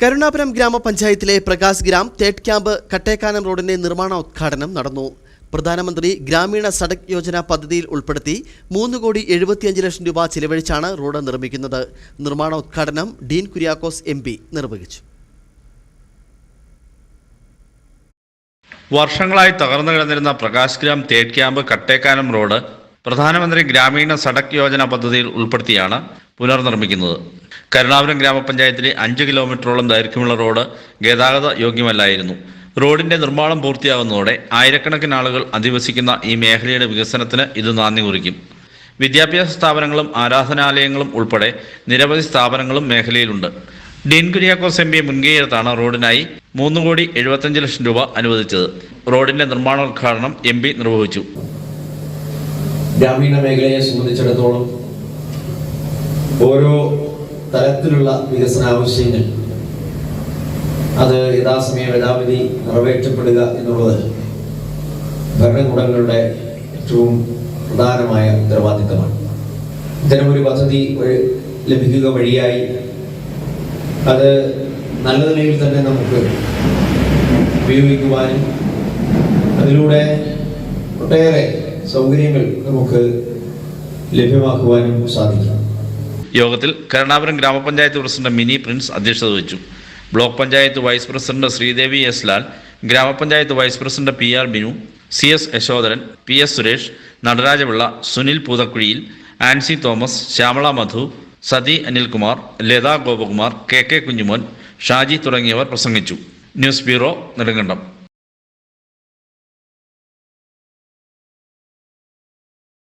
കരുണാപുരം ഗ്രാമപഞ്ചായത്തിലെ പ്രകാശ് ഗ്രാം തേട്ട് ക്യാമ്പ് കട്ടേക്കാനം റോഡിന്റെ നിർമ്മാണ ഉദ്ഘാടനം നടന്നു. പ്രധാനമന്ത്രി ഗ്രാമീണ സഡക് യോജന പദ്ധതിയിൽ ഉൾപ്പെടുത്തി മൂന്ന് കോടി എഴുപത്തിയഞ്ച് ലക്ഷം രൂപ ചിലവഴിച്ചാണ് റോഡ് നിർമ്മിക്കുന്നത്. നിർമ്മാണ ഉദ്ഘാടനം ഡീൻ കുര്യാക്കോസ് എം നിർവഹിച്ചു. വർഷങ്ങളായി തകർന്നു കിടന്നിരുന്ന പ്രകാശ് ഗ്രാം തേഡ് ക്യാമ്പ് കട്ടേക്കാനം റോഡ് പ്രധാനമന്ത്രി ഗ്രാമീണ സഡക് യോജന പദ്ധതിയിൽ ഉൾപ്പെടുത്തിയാണ് പുനർനിർമ്മിക്കുന്നത്. കരുണാപുരം ഗ്രാമപഞ്ചായത്തിലെ അഞ്ച് കിലോമീറ്ററോളം ദൈർഘ്യമുള്ള റോഡ് ഗതാഗത യോഗ്യമല്ലായിരുന്നു. റോഡിന്റെ നിർമ്മാണം പൂർത്തിയാകുന്നതോടെ ആയിരക്കണക്കിന് ആളുകൾ അധിവസിക്കുന്ന ഈ മേഖലയുടെ വികസനത്തിന് ഇത് നാന്ദി കുറിക്കും. വിദ്യാഭ്യാസ സ്ഥാപനങ്ങളും ആരാധനാലയങ്ങളും ഉൾപ്പെടെ നിരവധി സ്ഥാപനങ്ങളും മേഖലയിലുണ്ട്. ഡീൻ കുര്യാക്കോസ് എം പി മുൻകൈയെടുത്താണ് റോഡിനായി മൂന്ന് കോടി എഴുപത്തഞ്ച് ലക്ഷം രൂപ അനുവദിച്ചത്. റോഡിന്റെ നിർമ്മാണോദ്ഘാടനം എം പി നിർവഹിച്ചു. ഗ്രാമീണ മേഖലയെ സംബന്ധിച്ചിടത്തോളം ഓരോ തലത്തിലുള്ള വികസന ആവശ്യങ്ങൾ അത് യഥാസമയം യഥാവിധി നിറവേറ്റപ്പെടുക എന്നുള്ളത് ഭരണകൂടങ്ങളുടെ ഏറ്റവും പ്രധാനമായ ഉത്തരവാദിത്തമാണ്. ഇത്തരമൊരു പദ്ധതി ലഭിക്കുക വഴിയായി അത് നല്ല നിലയിൽ തന്നെ നമുക്ക് ഉപയോഗിക്കുവാനും അതിലൂടെ ഒട്ടേറെ സൗകര്യങ്ങൾ നമുക്ക് ലഭ്യമാക്കുവാനും സാധിക്കും. യോഗത്തിൽ കരുണാപുരം ഗ്രാമപഞ്ചായത്ത് പ്രസിഡന്റ് മിനി പ്രിൻസ് അധ്യക്ഷത വഹിച്ചു. Block panchayat vice president Sreedevi S Lal ഗ്രാമപഞ്ചായത്ത് vice president P R Binu C S Yashodharan P S Suresh Natarajapillai Suneel Poothakuzhiyil Ancy Thomas Shyamala Madhu Sathi Anilkumar Latha Gopakumar K K Kunjumon Shaji തുടങ്ങിയവർ പ്രസംഗിച്ചു. News bureau Nedumkandam.